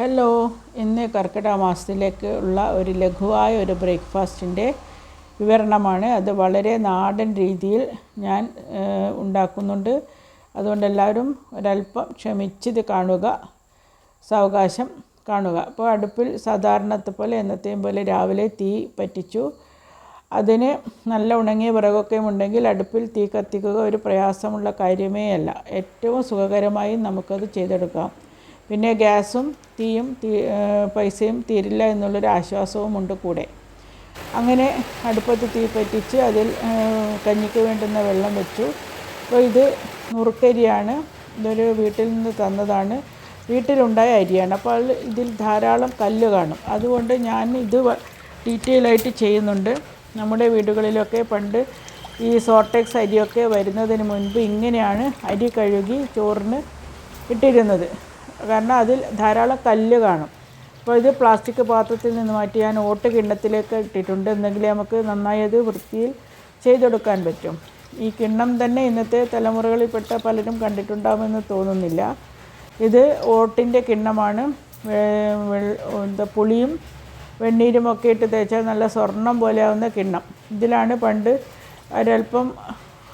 Hello ഇന്ന് കർക്കിടക മാസത്തിലേക്ക് ഉള്ള ഒരു ലഘുവായ ഒരു ബ്രേക്ക്ഫാസ്റ്റിന്റെ വിവരണമാണ്. അത് വളരെ നാടൻ രീതിയിൽ ഞാൻ ഉണ്ടാക്കുന്നുണ്ട്. അതുകൊണ്ട് എല്ലാവരും ഒരല്പം ക്ഷമിച്ചിത് കാണുക സാവകാശം കാണുക. അപ്പോൾ അടുപ്പിൽ സാധാരണത്തെ പോലെ എന്നത്തെയും പോലെ രാവിലെ തീ പറ്റിച്ചു. അതിന് നല്ല ഉണങ്ങിയ വിറകൊക്കെ ഉണ്ടെങ്കിൽ അടുപ്പിൽ തീ കത്തിക്കുക ഒരു പ്രയാസമുള്ള കാര്യമേ അല്ല ഏറ്റവും സുഖകരമായി നമുക്കത് ചെയ്തെടുക്കാം. പിന്നെ ഗ്യാസും തീയും തീ പൈസയും തീരില്ല എന്നുള്ളൊരു ആശ്വാസവും ഉണ്ട് കൂടെ. അങ്ങനെ അടുപ്പത്ത് തീ പറ്റിച്ച് അതിൽ കഞ്ഞിക്ക് വേണ്ടുന്ന വെള്ളം വെച്ചു. അപ്പോൾ ഇത് നുറുക്കരിയാണ്. ഇതൊരു വീട്ടിൽ നിന്ന് തന്നതാണ്. വീട്ടിലുണ്ടായ അരിയാണ്. അപ്പോൾ ഇതിൽ ധാരാളം കല്ല് കാണും. അതുകൊണ്ട് ഞാൻ ഇത് ഡീറ്റെയിൽ ആയിട്ട് ചെയ്യുന്നുണ്ട്. നമ്മുടെ വീടുകളിലൊക്കെ പണ്ട് ഈ സോർട്ടെക്സ് അരിയൊക്കെ വരുന്നതിന് മുൻപ് ഇങ്ങനെയാണ് അരി കഴുകി ചോറിന് ഇട്ടിരുന്നത്. കാരണം അതിൽ ധാരാളം കല്ല് കാണും. അപ്പോൾ ഇത് പ്ലാസ്റ്റിക് പാത്രത്തിൽ നിന്ന് മാറ്റി ഞാൻ ഓട്ട് കിണ്ണത്തിലേക്ക് ഇട്ടിട്ടുണ്ട്. എന്നെങ്കിലേ നമുക്ക് നന്നായി അത് വൃത്തിയിൽ ചെയ്തെടുക്കാൻ പറ്റും. ഈ കിണ്ണം തന്നെ ഇന്നത്തെ തലമുറകളിൽപ്പെട്ട പലരും കണ്ടിട്ടുണ്ടാകുമെന്ന് തോന്നുന്നില്ല. ഇത് ഓട്ടിന്റെ കിണ്ണമാണ്. എന്താ പുളിയും വെണ്ണീരും ഒക്കെ ഇട്ട് തേച്ചാൽ നല്ല സ്വർണം പോലെയാവുന്ന കിണ്ണം. ഇതിലാണ് പണ്ട് ഒരല്പം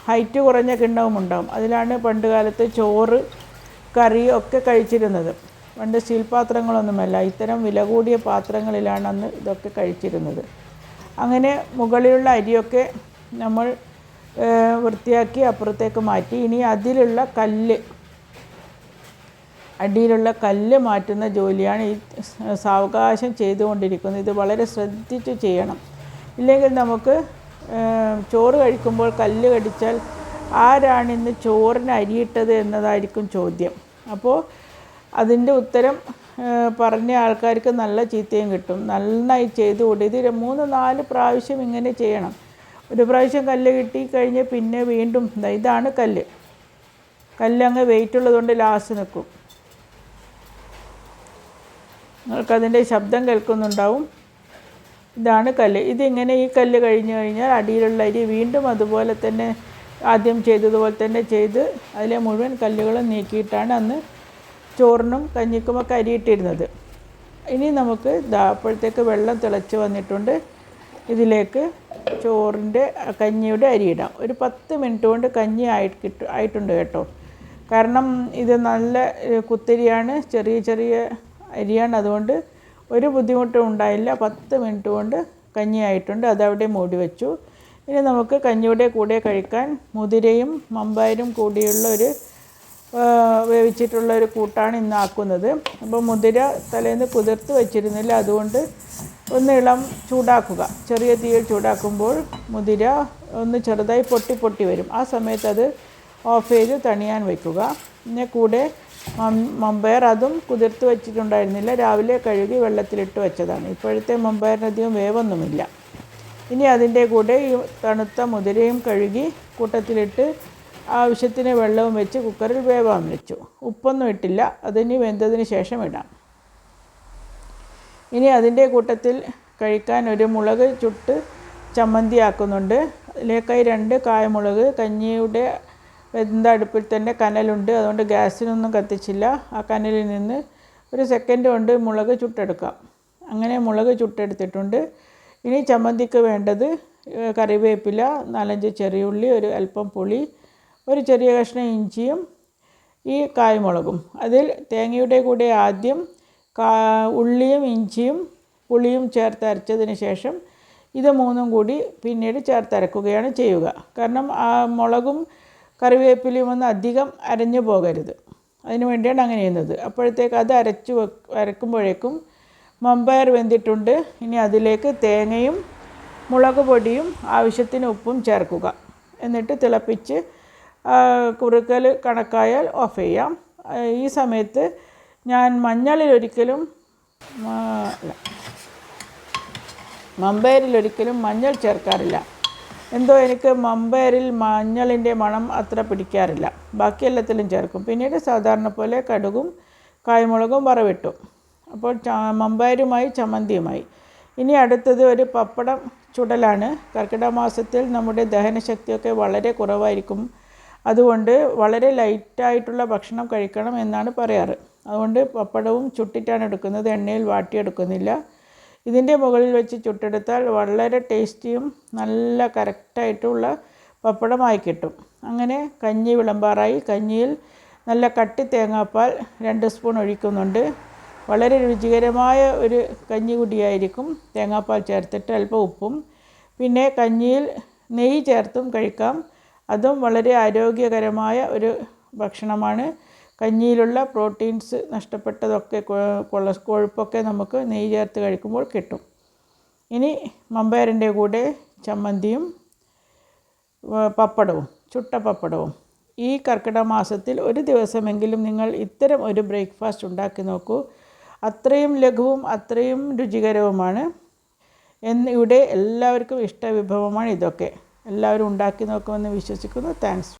ഹൈറ്റ് കുറഞ്ഞ കിണ്ണവും ഉണ്ടാവും അതിലാണ് പണ്ട് കാലത്ത് ചോറ് കറി ഒക്കെ കഴിച്ചിരുന്നത്. പണ്ട് സ്റ്റീൽ പാത്രങ്ങളൊന്നുമല്ല ഇത്തരം വില കൂടിയ പാത്രങ്ങളിലാണ് അന്ന് ഇതൊക്കെ കഴിച്ചിരുന്നത്. അങ്ങനെ മുകളിലുള്ള അരിയൊക്കെ നമ്മൾ വൃത്തിയാക്കി അപ്പുറത്തേക്ക് മാറ്റി. ഇനി അതിലുള്ള കല്ല് അടിയിലുള്ള കല്ല് മാറ്റുന്ന ജോലിയാണ് ഈ സാവകാശം ചെയ്തുകൊണ്ടിരിക്കുന്നത്. ഇത് വളരെ ശ്രദ്ധിച്ച് ചെയ്യണം. ഇല്ലെങ്കിൽ നമുക്ക് ചോറ് കഴിക്കുമ്പോൾ കല്ല് കടിച്ചാൽ ആരാണിന്ന് ചോറിന് അരിയിട്ടത് എന്നതായിരിക്കും ചോദ്യം. അപ്പോൾ അതിന്റെ ഉത്തരം പറഞ്ഞ ആൾക്കാർക്ക് നല്ല ചീത്തയും കിട്ടും. നന്നായി ചെയ്തു കൂടി. ഇത് മൂന്ന് നാല് പ്രാവശ്യം ഇങ്ങനെ ചെയ്യണം. ഒരു പ്രാവശ്യം കല്ല് കിട്ടി കഴിഞ്ഞ് പിന്നെ വീണ്ടും ഇതാണ് കല്ല്. കല്ലങ്ങ് വെയിറ്റ് ഉള്ളതുകൊണ്ട് ലാസ്റ്റ് നിൽക്കും. നിങ്ങൾക്കതിന്റെ ശബ്ദം കേൾക്കുന്നുണ്ടാവും. ഇതാണ് കല്ല്. ഇതിങ്ങനെ ഈ കല്ല് കഴിഞ്ഞ് കഴിഞ്ഞാൽ അടിയിലുള്ള അരി വീണ്ടും അതുപോലെ തന്നെ ആദ്യം ചെയ്തതുപോലെ തന്നെ ചെയ്ത് അതിലെ മുഴുവൻ കല്ലുകളും നീക്കിയിട്ടാണ് അന്ന് ചോറിനും കഞ്ഞിക്കുമൊക്കെ അരിയിട്ടിരുന്നത്. ഇനി നമുക്ക് ദാ അപ്പോഴത്തേക്ക് വെള്ളം തിളച്ച് വന്നിട്ടുണ്ട്. ഇതിലേക്ക് ചോറിന്റെ കഞ്ഞിയുടെ അരിയിടാം ഒരു പത്ത് മിനിറ്റ് കൊണ്ട് കഞ്ഞി ആയിട്ട് കിട്ടും ആയിട്ടുണ്ട് കേട്ടോ. കാരണം ഇത് നല്ല കുത്തിരിയാണ് ചെറിയ ചെറിയ അരിയാണ്. അതുകൊണ്ട് ഒരു ബുദ്ധിമുട്ടും ഉണ്ടായില്ല. പത്ത് മിനിറ്റ് കൊണ്ട് കഞ്ഞി ആയിട്ടുണ്ട്. അതവിടെ മൂടി വെച്ചു. ഇനി നമുക്ക് കഞ്ഞിയുടെ കൂടെ കഴിക്കാൻ മുതിരയും മമ്പയരും കൂടിയുള്ള ഒരു വേവിച്ചിട്ടുള്ള ഒരു കൂട്ടാണ് ഇന്ന് ആക്കുന്നത്. അപ്പോൾ മുതിര തലേന്ന് കുതിർത്ത് വെച്ചിരുന്നില്ല. അതുകൊണ്ട് ഒന്ന് ഇളം ചൂടാക്കുക. ചെറിയ തീയിൽ ചൂടാക്കുമ്പോൾ മുതിര ഒന്ന് ചെറുതായി പൊട്ടി പൊട്ടി വരും. ആ സമയത്ത് അത് ഓഫ് ചെയ്ത് തണിയാൻ വയ്ക്കുക പിന്നെ കൂടെ മമ്പയർ അതും കുതിർത്ത് വെച്ചിട്ടുണ്ടായിരുന്നില്ല. രാവിലെ കഴുകി വെള്ളത്തിലിട്ട് വെച്ചതാണ്. ഇപ്പോഴത്തെ മമ്പയറിനധികം വേവൊന്നുമില്ല. ഇനി അതിന്റെ കൂടെ ഈ തണുത്ത മുതിരയും കഴുകി കൂട്ടത്തിലിട്ട് ആവശ്യത്തിന് വെള്ളവും വെച്ച് കുക്കറിൽ വേവാൻ വെച്ചു. ഉപ്പൊന്നും ഇട്ടില്ല. അതിനി വെന്തതിന് ശേഷം ഇടാം. ഇനി അതിന്റെ കൂട്ടത്തിൽ കഴിക്കാൻ ഒരു മുളക് ചുട്ട് ചമ്മന്തി ആക്കുന്നുണ്ട് അതിലേക്കായി രണ്ട് കായമുളക് കഞ്ഞിയുടെ വെന്ത അടുപ്പിൽ തന്നെ കനലുണ്ട്. അതുകൊണ്ട് ഗ്യാസിനൊന്നും കത്തിച്ചില്ല. ആ കനലിൽ നിന്ന് ഒരു സെക്കൻഡ് കൊണ്ട് മുളക് ചുട്ടെടുക്കാം. അങ്ങനെ മുളക് ചുട്ടെടുത്തിട്ടുണ്ട്. ഇനി ചമ്മന്തിക്ക് വേണ്ടത് കറിവേപ്പില നാലഞ്ച് ചെറിയുള്ളി ഒരു അല്പം പുളി ഒരു ചെറിയ കഷ്ണം ഇഞ്ചിയും ഈ കായ്മുളകും. അതിൽ തേങ്ങയുടെ കൂടെ ആദ്യം കാ ഉള്ളിയും ഇഞ്ചിയും പുളിയും ചേർത്ത് അരച്ചതിന് ശേഷം ഇത് മൂന്നും കൂടി പിന്നീട് ചേർത്തരക്കുകയാണ് ചെയ്യുക. കാരണം ആ മുളകും കറിവേപ്പിലയും ഒന്നും അധികം അരഞ്ഞു പോകരുത്. അതിനു വേണ്ടിയാണ് അങ്ങനെ ചെയ്യുന്നത്. അപ്പോഴത്തേക്ക് അത് അരച്ച് അരക്കുമ്പോഴേക്കും മമ്പയർ വെന്തിട്ടുണ്ട്. ഇനി അതിലേക്ക് തേങ്ങയും മുളക് പൊടിയും ആവശ്യത്തിന് ഉപ്പും ചേർക്കുക. എന്നിട്ട് തിളപ്പിച്ച് കുറുക്കൽ കണക്കായാൽ ഓഫ് ചെയ്യാം. ഈ സമയത്ത് ഞാൻ മഞ്ഞളിൽ ഒരിക്കലും ഒരിക്കലും മഞ്ഞൾ ചേർക്കാറില്ല. എന്തോ എനിക്ക് മമ്പയറിൽ മഞ്ഞളിന്റെ മണം അത്ര പിടിക്കാറില്ല. ബാക്കി എല്ലാത്തിലും ചേർക്കും. പിന്നീട് സാധാരണ പോലെ കടുകും കായ്മുളകും വറവിട്ടു. അപ്പോൾ ച മമ്പയരുമായി ചമ്മന്തിയുമായി. ഇനി അടുത്തത് ഒരു പപ്പടം ചുടലാണ്. കർക്കിടക മാസത്തിൽ നമ്മുടെ ദഹനശക്തിയൊക്കെ വളരെ കുറവായിരിക്കും. അതുകൊണ്ട് വളരെ ലൈറ്റായിട്ടുള്ള ഭക്ഷണം കഴിക്കണം എന്നാണ് പറയാറ്. അതുകൊണ്ട് പപ്പടവും ചുട്ടിട്ടാണ് എടുക്കുന്നത്. എണ്ണയിൽ വാട്ടിയെടുക്കുന്നില്ല. ഇതിന്റെ മുകളിൽ വെച്ച് ചുട്ടെടുത്താൽ വളരെ ടേസ്റ്റിയും നല്ല കറക്റ്റായിട്ടുള്ള പപ്പടമായി കിട്ടും. അങ്ങനെ കഞ്ഞി വിളമ്പാറായി. കഞ്ഞിയിൽ നല്ല കട്ടി തേങ്ങാപ്പാൽ രണ്ട് സ്പൂൺ ഒഴിക്കുന്നുണ്ട്. വളരെ രുചികരമായ ഒരു കഞ്ഞി കുടിയായിരിക്കും തേങ്ങാപ്പാൽ ചേർത്തിട്ട് അല്പം ഉപ്പും പിന്നെ കഞ്ഞിയിൽ നെയ്യ് ചേർത്തും കഴിക്കാം. അതും വളരെ ആരോഗ്യകരമായ ഒരു ഭക്ഷണമാണ്. കഞ്ഞിയിലുള്ള പ്രോട്ടീൻസ് നഷ്ടപ്പെട്ടതൊക്കെ കൊഴുപ്പൊക്കെ നമുക്ക് നെയ്യ് ചേർത്ത് കഴിക്കുമ്പോൾ കിട്ടും. ഇനി മമ്പയറിന്റെ കൂടെ ചമ്മന്തിയും പപ്പടവും ചുട്ട പപ്പടവും. ഈ കർക്കിടക മാസത്തിൽ ഒരു ദിവസമെങ്കിലും നിങ്ങൾ ഇത്തരം ഒരു ബ്രേക്ക്ഫാസ്റ്റ് ഉണ്ടാക്കി നോക്കൂ. അത്രയും ലഘുവും അത്രയും രുചികരവുമാണ്. എന്ന് ഇവിടെ എല്ലാവർക്കും ഇഷ്ട വിഭവമാണ് ഇതൊക്കെ. എല്ലാവരും ഉണ്ടാക്കി നോക്കുമെന്ന് വിശ്വസിക്കുന്നു. താങ്ക്സ്